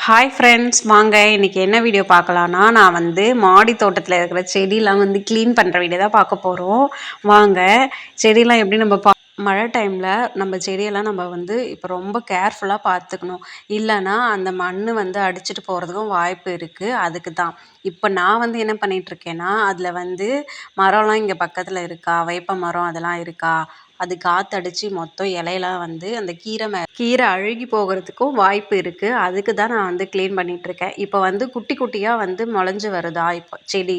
Hi friends வாங்க இன்றைக்கி என்ன வீடியோ பார்க்கலான்னா நான் வந்து மாடி தோட்டத்தில் இருக்கிற செடியெலாம் வந்து க்ளீன் பண்ணுற வீடியோ தான் பார்க்க போகிறோம் வாங்க செடியெலாம் எப்படி நம்ம பா மழை டைமில் நம்ம செடியெல்லாம் நம்ம வந்து இப்போ ரொம்ப கேர்ஃபுல்லாக பார்த்துக்கணும். இல்லைன்னா அந்த மண் வந்து அடிச்சிட்டு போகிறதுக்கும் வாய்ப்பு இருக்குது அதுக்கு தான். இப்போ நான் வந்து என்ன பண்ணிகிட்ருக்கேன்னா அதில் வந்து மரம்லாம் இங்கே பக்கத்தில் இருக்கா? வேப்ப மரம் அதெல்லாம் இருக்கா? அது காற்றடிச்சு மொத்தம் இலையெல்லாம் வந்து அந்த கீரை மே கீரை அழுகி போகிறதுக்கும் வாய்ப்பு இருக்குது அதுக்கு தான் நான் வந்து க்ளீன் பண்ணிகிட்ருக்கேன் இப்போ வந்து குட்டி குட்டியாக வந்து முளைஞ்சி வருதா? இப்போ செடி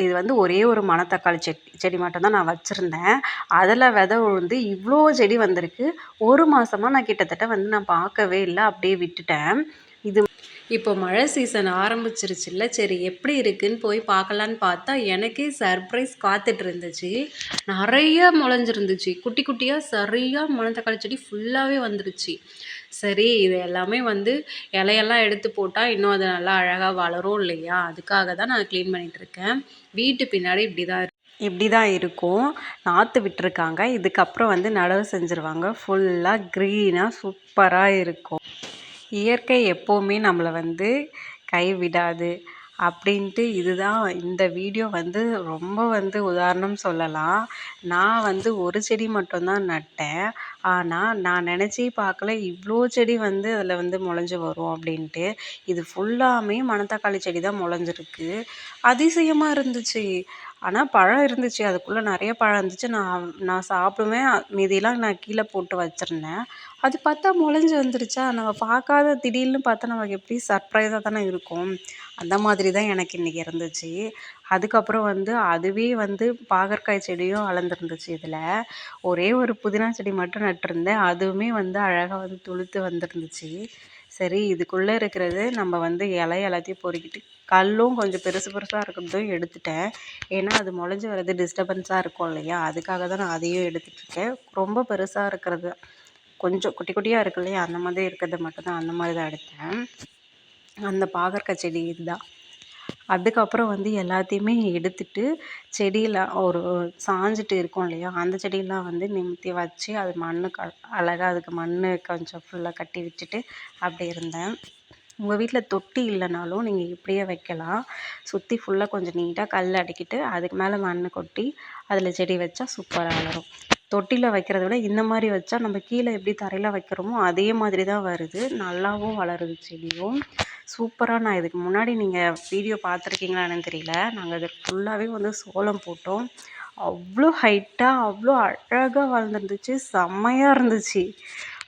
இது வந்து ஒரே ஒரு மணத்தக்காளி செடி செடி மட்டும் தான் நான் வச்சுருந்தேன். அதில் விதை உழுந்து இவ்வளோ செடி வந்திருக்கு. ஒரு மாதமாக நான் கிட்டத்தட்ட வந்து நான் பார்க்கவே இல்லை. அப்படியே விட்டுட்டேன். இப்போ மழை சீசன் ஆரம்பிச்சிருச்சுல்ல சரி எப்படி இருக்குன்னு போய் பார்க்கலான்னு பார்த்தா எனக்கே சர்ப்ரைஸ் காத்துட்டு இருந்துச்சு. நிறைய முளைஞ்சிருந்துச்சு. குட்டி குட்டியாக சரியாக முளைத்தக்காளி செடி ஃபுல்லாகவே வந்துருச்சு. சரி இது எல்லாமே வந்து இலையெல்லாம் எடுத்து போட்டால் இன்னும் அது நல்லா அழகாக வளரும் இல்லையா? அதுக்காக தான் நான் க்ளீன் பண்ணிகிட்ருக்கேன் வீட்டு பின்னாடி இப்படி தான் இப்படி தான் இருக்கும். நாற்று விட்டுருக்காங்க. இதுக்கப்புறம் வந்து நடவு செஞ்சுருவாங்க. ஃபுல்லாக க்ரீனாக சூப்பராக இருக்கும். இயற்கை எப்போவுமே நம்மளை வந்து கைவிடாது அப்படின்ட்டு இதுதான் இந்த வீடியோ வந்து ரொம்ப வந்து உதாரணம் சொல்லலாம். நான் வந்து ஒரு செடி மட்டும்தான் நட்டேன். ஆனால் நான் நினச்சி பார்க்கல இவ்வளோ செடி வந்து அதில் வந்து முளைஞ்சி வரும் அப்படின்ட்டு. இது ஃபுல்லாமே மணத்தக்காளி செடி தான் முளைஞ்சிருக்கு. அதிசயமாக இருந்துச்சு. ஆனால் பழம் இருந்துச்சு. அதுக்குள்ளே நிறைய பழம் இருந்துச்சு. நான் நான் சாப்பிடுவேன். மீதியெல்லாம் நான் கீழே போட்டு வச்சுருந்தேன். அது பார்த்தா முளைஞ்சி வந்துருச்சா? நம்ம பார்க்காத திடீர்னு பார்த்தா நமக்கு எப்படி சர்ப்ரைஸாக தானே இருக்கும். அந்த மாதிரி தான் எனக்கு இன்றைக்கி இருந்துச்சு. அதுக்கப்புறம் வந்து அதுவே வந்து பாகற்காய் செடியும் வளர்ந்துருந்துச்சு இதில். ஒரே ஒரு புதினா செடி மட்டும் நட்டிருந்தேன். அதுவுமே வந்து அழகாக வந்து துளுத்து வந்துருந்துச்சு. சரி இதுக்குள்ளே இருக்கிறது நம்ம வந்து இலை எல்லாத்தையும் பொறுக்கிட்டு கல்லும் கொஞ்சம் பெருசு பெருசாக இருக்கிறதும் எடுத்துட்டேன். ஏன்னா அது முளைஞ்சி வர்றது டிஸ்டர்பன்ஸாக இருக்கும் இல்லையா? அதுக்காக தான் நான் அதையும் எடுத்துகிட்ருக்கேன் ரொம்ப பெருசாக இருக்கிறது கொஞ்சம் குட்டி குட்டியாக இருக்கு இல்லையா? அந்த மாதிரி இருக்கிறது மட்டும்தான். அந்த மாதிரி தான் எடுத்தேன். அந்த பாகற்காய் செடி இதுதான். அதுக்கப்புறம் வந்து எல்லாத்தையுமே எடுத்துட்டு செடியில் ஒரு சாஞ்சிட்டு இருக்கும் இல்லையா? அந்த செடியெல்லாம் வந்து நிமித்தி வச்சு அது மண் க அழகாக அதுக்கு மண் கொஞ்சம் ஃபுல்லாக கட்டி விட்டுட்டு அப்படி இருந்தேன். உங்கள் வீட்டில் தொட்டி இல்லைனாலும் நீங்கள் இப்படியே வைக்கலாம். சுற்றி ஃபுல்லாக கொஞ்சம் நீட்டாக கல் அடிக்கிட்டு அதுக்கு மேலே மண் கொட்டி அதில் செடி வச்சா சூப்பராக வளரும். தொட்டியில் வைக்கிறத விட இந்த மாதிரி வச்சா நம்ம கீழே எப்படி தரையில் வைக்கிறோமோ அதே மாதிரி தான் வருது. நல்லாவும் வளருது செடியும். சூப்பராக நான் இதுக்கு முன்னாடி நீங்கள் வீடியோ பார்த்துருக்கீங்களான்னு தெரியல. நாங்கள் அது ஃபுல்லாகவே வந்து சோளம் போட்டோம். அவ்வளோ ஹைட்டாக அவ்வளோ அழகாக வளர்ந்துருந்துச்சு. செம்மையாக இருந்துச்சு.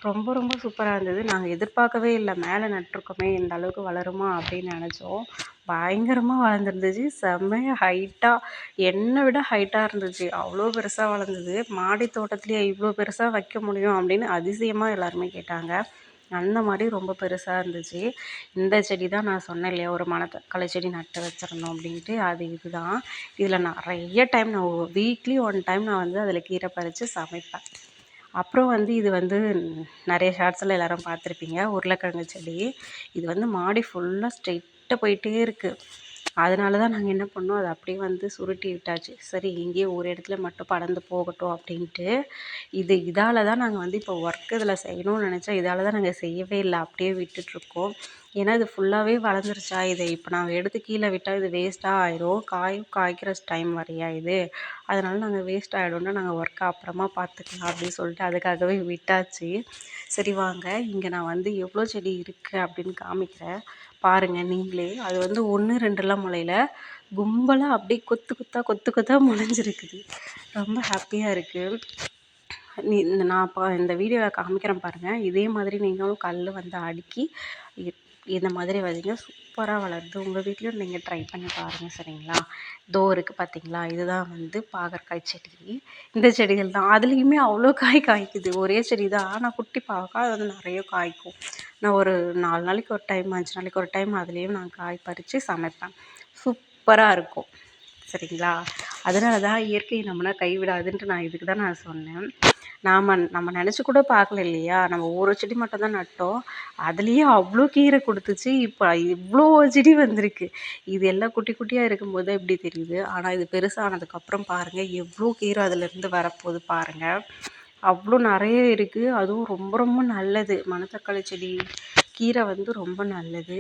ரொம்ப ரொம்ப சூப்பராக இருந்தது. நாங்கள் எதிர்பார்க்கவே இல்லை. மேலே நட்டிருக்கோமே இந்த அளவுக்கு வளருமா அப்படின்னு நினச்சோம். பயங்கரமாக வளர்ந்துருந்துச்சு. செம்மையாக ஹைட்டாக என்னை விட ஹைட்டாக இருந்துச்சு. அவ்வளோ பெருசாக வளர்ந்தது. மாடி தோட்டத்துலேயே இவ்வளோ பெருசாக வைக்க முடியும் அப்படின்னு அதிசயமாக எல்லாருமே கேட்டாங்க. அந்த மாதிரி ரொம்ப பெருசாக இருந்துச்சு. இந்த செடி தான் நான் சொன்னேன் இல்லையா? ஒரு மணத்தக்காளி செடி நட்டு வச்சிருந்தோம் அப்படின்ட்டு. அது இதுதான். இதில் நிறைய டைம் நான் வீக்லி ஒன் டைம் நான் வந்து அதில் கீரை பறித்து சமைப்பேன். அப்புறம் வந்து இது வந்து நிறைய ஷார்ட்ஸில் எல்லோரும் பார்த்துருப்பீங்க. உருளைக்கிழங்கு செடி. இது வந்து மாடி ஃபுல்லாக ஸ்ட்ரெயிட் ஸ்ட்ரெயிட்டாக போயிட்டே இருக்குது அதனால தான் நாங்கள் என்ன பண்ணோம் அதை அப்படியே வந்து சுருட்டி விட்டாச்சு. சரி எங்கேயோ ஒரு இடத்துல மட்டும் படர்ந்து போகட்டும் அப்படின்ட்டு இது இதால் தான் நாங்கள் வந்து இப்போ ஒர்க் இதில் செய்யணும்னு நினச்சா இதால் தான் நாங்கள் செய்யவே இல்லை அப்படியே விட்டுட்ருக்கோம் ஏன்னா இது ஃபுல்லாகவே வளர்ந்துருச்சா இதை? இப்போ நாங்கள் எடுத்து கீழே விட்டால் இது வேஸ்ட்டாக ஆயிரும். காயும் காய்க்கிற டைம் வரையா இது? அதனால் நாங்கள் வேஸ்ட் ஆகிடும்னா நாங்கள் ஒர்க்கை அப்புறமா பார்த்துக்கலாம் அப்படின்னு சொல்லிட்டு அதுக்காகவே விட்டாச்சு. சரி வாங்க இங்கே நான் வந்து எவ்வளோ செடி இருக்குது அப்படின்னு காமிக்கிறேன். பாருங்கள் நீங்களே. அது வந்து ஒன்று ரெண்டுலாம் முளையில. கும்பலாக அப்படியே கொத்து கொத்தாக கொத்து கொத்தாக முளைஞ்சிருக்குது. ரொம்ப ஹாப்பியாக இருக்குது நீ இந்த நான் இப்போ இந்த வீடியோவை காமிக்கிறேன் பாருங்கள் இதே மாதிரி நீங்களும் கல் வந்து அடுக்கி இந்த மாதிரி வைங்க சூப்பராக வளருது. உங்கள் வீட்லேயும் நீங்கள் ட்ரை பண்ணி பாருங்கள் சரிங்களா? தோ இருக்குது பார்த்தீங்களா இதுதான் வந்து பாகற்காய் செடி. இந்த செடிகள் தான். அதுலேயுமே அவ்வளோ காய் காய்க்குது. ஒரே செடி தான் ஆனால் குட்டி பாவக்காய் அது வந்து நிறைய காய்க்கும். நான் ஒரு நாலு நாளைக்கு ஒரு டைம் அஞ்சு நாளைக்கு ஒரு டைம் அதுலேயும் நான் காய் பறித்து சமைப்பேன். சூப்பராக இருக்கும். சரிங்களா? அதனால தான் இயற்கையை நம்மளை கைவிடாதுன்ட்டு நான் இதுக்கு தான் நான் சொன்னேன். நாம் நம்ம நினச்சி கூட பார்க்கல இல்லையா? நம்ம ஒரு செடி மட்டும் தான் நட்டோம். அதுலேயே அவ்வளோ கீரை கொடுத்துச்சு. இப்போ இவ்வளோ செடி வந்திருக்கு. இது எல்லாம் குட்டி குட்டியாக இருக்கும்போது தான் இப்படி தெரியுது. ஆனால் இது பெருசானதுக்கப்புறம் பாருங்கள் எவ்வளோ கீரை அதுலேருந்து வரப்போகுது பாருங்கள் அவ்வளோ நிறைய இருக்குது அதுவும் ரொம்ப ரொம்ப நல்லது. மணத்தக்காளி செடி கீரை வந்து ரொம்ப நல்லது.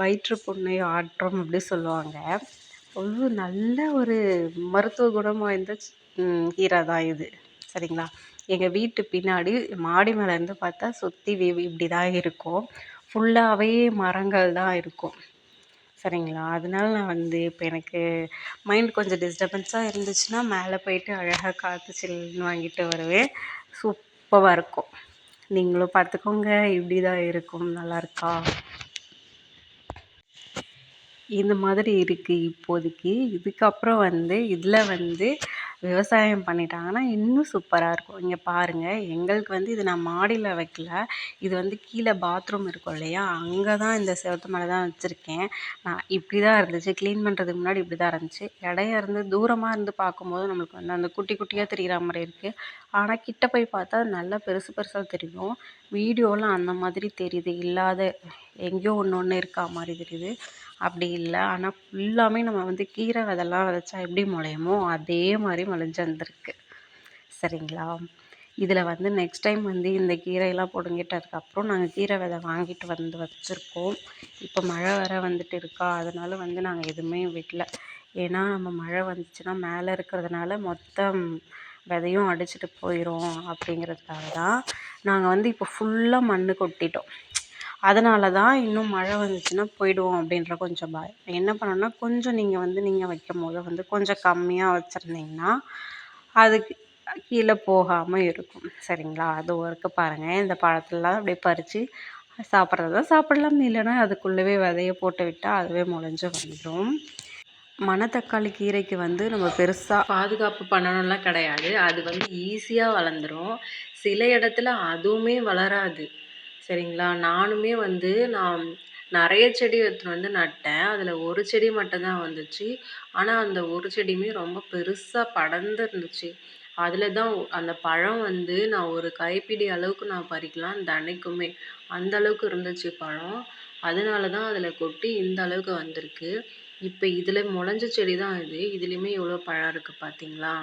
வயிற்று புண்ணை ஆற்றம் அப்படி சொல்லுவாங்க. அவ்வளோ நல்ல ஒரு மருத்துவ குணம் வாய்ந்த கீரை தான் இது. சரிங்களா? எங்கள் வீட்டு பின்னாடி மாடி மேலே இருந்து பார்த்தா சுற்றி இப்படி தான் இருக்கும். ஃபுல்லாகவே மரங்கள் தான் இருக்கும். சரிங்களா? அதனால நான் வந்து இப்போ எனக்கு மைண்ட் கொஞ்சம் டிஸ்டர்பன்ஸாக இருந்துச்சுன்னா மேலே போயிட்டு அழகாக காற்று சில்லுன்னு வாங்கிட்டு வருவேன். சூப்பராக இருக்கும். நீங்களும் பார்த்துக்கோங்க. இப்படி தான் இருக்கும். நல்லா இருக்கா? இந்த மாதிரி இருக்குது இப்போதைக்கு. இதுக்கப்புறம் வந்து இதில் வந்து விவசாயம் பண்ணிட்டாங்கன்னா இன்னும் சூப்பராக இருக்கும். இங்கே பாருங்கள் எங்களுக்கு வந்து இது நான் மாடியில் வைக்கல. இது வந்து கீழே பாத்ரூம் இருக்கும் இல்லையா? அங்கே தான் இந்த செவத்து மேலே தான் வச்சுருக்கேன். நான் இப்படி தான் இருந்துச்சு. க்ளீன் பண்ணுறதுக்கு முன்னாடி இப்படி தான் இருந்துச்சு. இடையா இருந்து தூரமாக இருந்து பார்க்கும்போது நம்மளுக்கு வந்து அந்த குட்டி குட்டியாக தெரிகிற மாதிரி இருக்குது ஆனால் கிட்ட போய் பார்த்தா நல்லா பெருசு பெருசாக தெரியும். வீடியோலாம் அந்த மாதிரி தெரியுது. இல்லாத எங்கேயோ ஒன்று ஒன்று இருக்கா மாதிரி தெரியுது. அப்படி இல்லை. ஆனால் ஃபுல்லாமே நம்ம வந்து கீரை விதெல்லாம் விதைச்சா எப்படி முளையுமோ அதே மாதிரி முளைஞ்சு வந்திருக்கு. சரிங்களா? இதில் வந்து நெக்ஸ்ட் டைம் வந்து இந்த கீரையெல்லாம் பிடுங்கிட்டதுக்கப்புறம் நாங்கள் கீரை விதை வாங்கிட்டு வந்து வச்சுருக்கோம். இப்போ மழை வர வந்துட்டு இருக்கா? அதனால் வந்து நாங்கள் எதுவுமே விடல. ஏன்னா நம்ம மழை வந்துச்சுன்னா மேலே இருக்கிறதுனால மொத்தம் விதையும் அடிச்சிட்டு போயிடும் அப்படிங்கிறதுக்காக தான் நாங்கள் வந்து இப்போ ஃபுல்லாக மண் கொட்டிட்டோம். அதனால தான் இன்னும் மழை வந்துச்சுன்னா போயிடுவோம் அப்படின்ற கொஞ்சம் பயம். என்ன பண்ணணும்னா கொஞ்சம் நீங்கள் வந்து நீங்கள் வைக்கும் போது வந்து கொஞ்சம் கம்மியாக வச்சுருந்தீங்கன்னா அதுக்கு கீழே போகாமல் இருக்கும். சரிங்களா? அது ஒர்க்கு பாருங்கள் இந்த பழத்தெல்லாம் அப்படியே பறித்து சாப்பிட்றதா சாப்பிட்லாம். இல்லைன்னா அதுக்குள்ளவே விதைய போட்டு விட்டால் அதுவே முளைஞ்சு வந்துடும் மணத்தக்காளி கீரைக்கு வந்து நம்ம பெருசாக பாதுகாப்பு பண்ணணும்லாம் கிடையாது. அது வந்து ஈஸியாக வளர்ந்துடும் சில இடத்துல அதுவுமே வளராது. சரிங்களா? நானுமே வந்து நான் நிறைய செடி எடுத்துகிட்டு வந்து நட்டேன். அதில் ஒரு செடி மட்டும் தான் வந்துச்சு. ஆனால் அந்த ஒரு செடியுமே ரொம்ப பெருசாக படர்ந்து இருந்துச்சு அதில் தான் அந்த பழம் வந்து நான் ஒரு கைப்பிடி அளவுக்கு நான் பறிக்கலாம் தினைக்குமே. அந்த அளவுக்கு இருந்துச்சு பழம். அதனால தான் அதில் கொட்டி இந்த அளவுக்கு வந்திருக்கு. இப்போ இதில் முளைஞ்ச செடி தான் இது. இதுலேயுமே எவ்வளோ பழம் இருக்குது பார்த்தீங்களா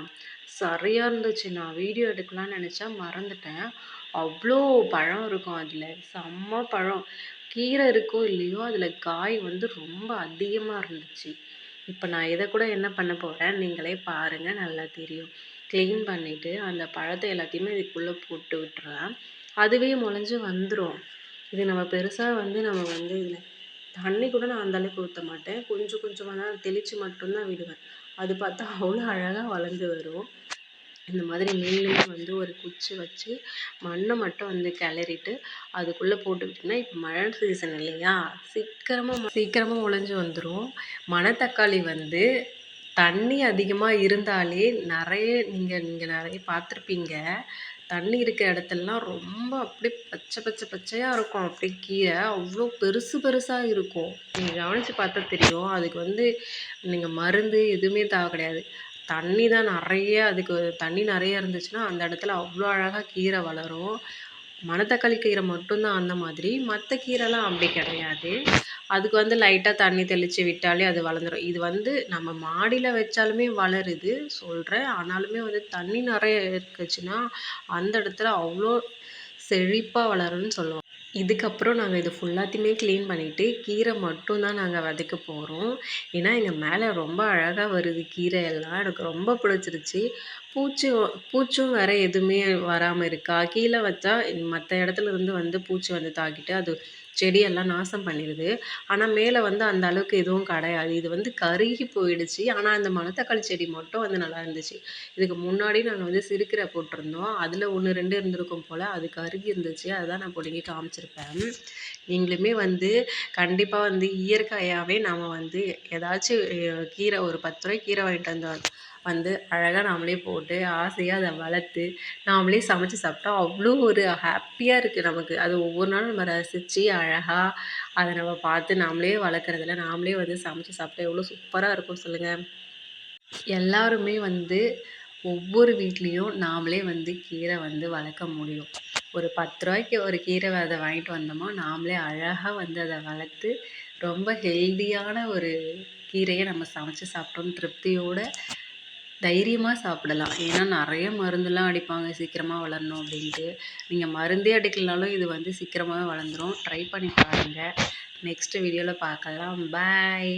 சரியாக இருந்துச்சு. நான் வீடியோ எடுக்கலாம்னு நினச்சா மறந்துட்டேன். அவ்வளோ பழம் இருக்கும் அதில். செம்ம பழம். கீரை இருக்கோ இல்லையோ அதில் காய் வந்து ரொம்ப அதிகமாக இருந்துச்சு. இப்போ நான் இதை கூட என்ன பண்ண போகிறேன் நீங்களே பாருங்கள் நல்லா தெரியும். க்ளீன் பண்ணிவிட்டு அந்த பழத்தை எல்லாத்தையுமே இதுக்குள்ளே போட்டு விட்டுருவேன் அதுவே முளைஞ்சு வந்துடும் இது நம்ம பெருசாக வந்து நம்ம வந்து இதில் தண்ணி கூட நான் அந்தளவுக்கு ஊற்ற மாட்டேன். கொஞ்சம் கொஞ்சமாக தான் தெளித்து மட்டும்தான் விடுவேன். அது பார்த்தா அவ்வளோ அழகாக வளர்ந்து வரும். இந்த மாதிரி நீங்களுமே வந்து ஒரு குச்சி வச்சு மண்ணை மட்டும் வந்து கிளறிட்டு அதுக்குள்ளே போட்டுக்கிட்டிங்கன்னா இப்போ மழை சீசன் இல்லையா? சீக்கிரமாக சீக்கிரமாக முளைஞ்சி வந்துடும் மணத்தக்காளி வந்து தண்ணி அதிகமாக இருந்தாலே நிறைய நீங்கள் நீங்கள் நிறைய பார்த்துருப்பீங்க. தண்ணி இருக்க இடத்துலலாம் ரொம்ப அப்படியே பச்சை பச்சை பச்சையாக இருக்கும். அப்படியே கீரை அவ்வளோ பெருசு பெருசாக இருக்கும். நீங்கள் கவனித்து பார்த்தா தெரியும். அதுக்கு வந்து நீங்கள் மருந்து எதுவுமே தேவை கிடையாது. தண்ணி தான் நிறைய அதுக்கு தண்ணி நிறைய இருந்துச்சுன்னா அந்த இடத்துல அவ்வளோ அழகாக கீரை வளரும். மணத்தக்காளி கீரை மட்டும்தான் அந்த மாதிரி. மற்ற கீரைலாம் அப்படி கிடையாது. அதுக்கு வந்து லைட்டாக தண்ணி தெளித்து விட்டாலே அது வளர்ந்துடும் இது வந்து நம்ம மாடியில் வச்சாலுமே வளருது சொல்கிறேன் ஆனாலுமே வந்து தண்ணி நிறைய இருக்குச்சுன்னா அந்த இடத்துல அவ்வளோ செழிப்பாக வளரும்னு சொல்லுவோம் இதுக்கப்புறம் நாங்கள் இது ஃபுல்லாத்தையுமே க்ளீன் பண்ணிவிட்டு கீரை மட்டும் தான் நாங்கள் விதைக்க போகிறோம் ஏன்னா எங்கள் மேலே ரொம்ப அழகாக வருது கீரை எல்லாம். எனக்கு ரொம்ப பிடிச்சிருச்சு. பூச்சி பூச்சும் வேறு எதுவுமே வராமல் இருக்கா? கீழே வச்சா மற்ற இடத்துல இருந்து வந்து பூச்சி வந்து தாக்கிட்டு அது செடியெல்லாம் நாசம் பண்ணிடுது ஆனால் மேலே வந்து அந்த அளவுக்கு எதுவும் கிடையாது. இது வந்து கருகி போயிடுச்சு. ஆனால் அந்த மணத்தக்காளி செடி மட்டும் வந்து நல்லா இருந்துச்சு. இதுக்கு முன்னாடி நாங்கள் வந்து சிறுக்கீரை போட்டிருந்தோம். அதில் ஒன்று ரெண்டு இருந்திருக்கும் போல் அது கருகி இருந்துச்சு. அதுதான் நான் பிடுங்கி காமிச்சிருப்பேன். நீங்களுமே வந்து கண்டிப்பாக வந்து இயற்கையாகவே நாம் வந்து ஏதாச்சும் கீரை ஒரு பத்து ரூபாய் கீரை வாங்கிட்டு வந்தோம் வந்து அழகாக நாமளே போட்டு ஆசையாக அதை வளர்த்து நாமளே சமைச்சு சாப்பிட்டா அவ்வளோ ஒரு ஹாப்பியாக இருக்குது நமக்கு. அது ஒவ்வொரு நாளும் நம்ம ரசித்து அழகாக அதை நம்ம பார்த்து நாமளே வளர்க்குறதுல நாமளே வந்து சமைச்சு சாப்பிட்டா எவ்வளோ சூப்பராக இருக்கும் சொல்லுங்கள் எல்லாருமே வந்து ஒவ்வொரு வீட்லேயும் நாமளே வந்து கீரை வந்து வளர்க்க முடியும். ஒரு பத்து ரூபாய்க்கு ஒரு கீரை அதை வாங்கிட்டு வந்தோமா நாமளே அழகாக வந்து அதை வளர்த்து ரொம்ப ஹெல்தியான ஒரு கீரையை நம்ம சமைச்சு சாப்பிட்டோம் திருப்தியோடு தைரியமாக சாப்பிடலாம். ஏன்னா நிறைய மருந்துலாம் அடிப்பாங்க. சீக்கிரமாக வளரணும் அப்படின்ட்டு. நீங்கள் மருந்தே அடிக்கலனாலும் இது வந்து சீக்கிரமாகவே வளர்ந்துரும். ட்ரை பண்ணி பாருங்கள் நெக்ஸ்ட் வீடியோவில் பார்க்கலாம். பாய்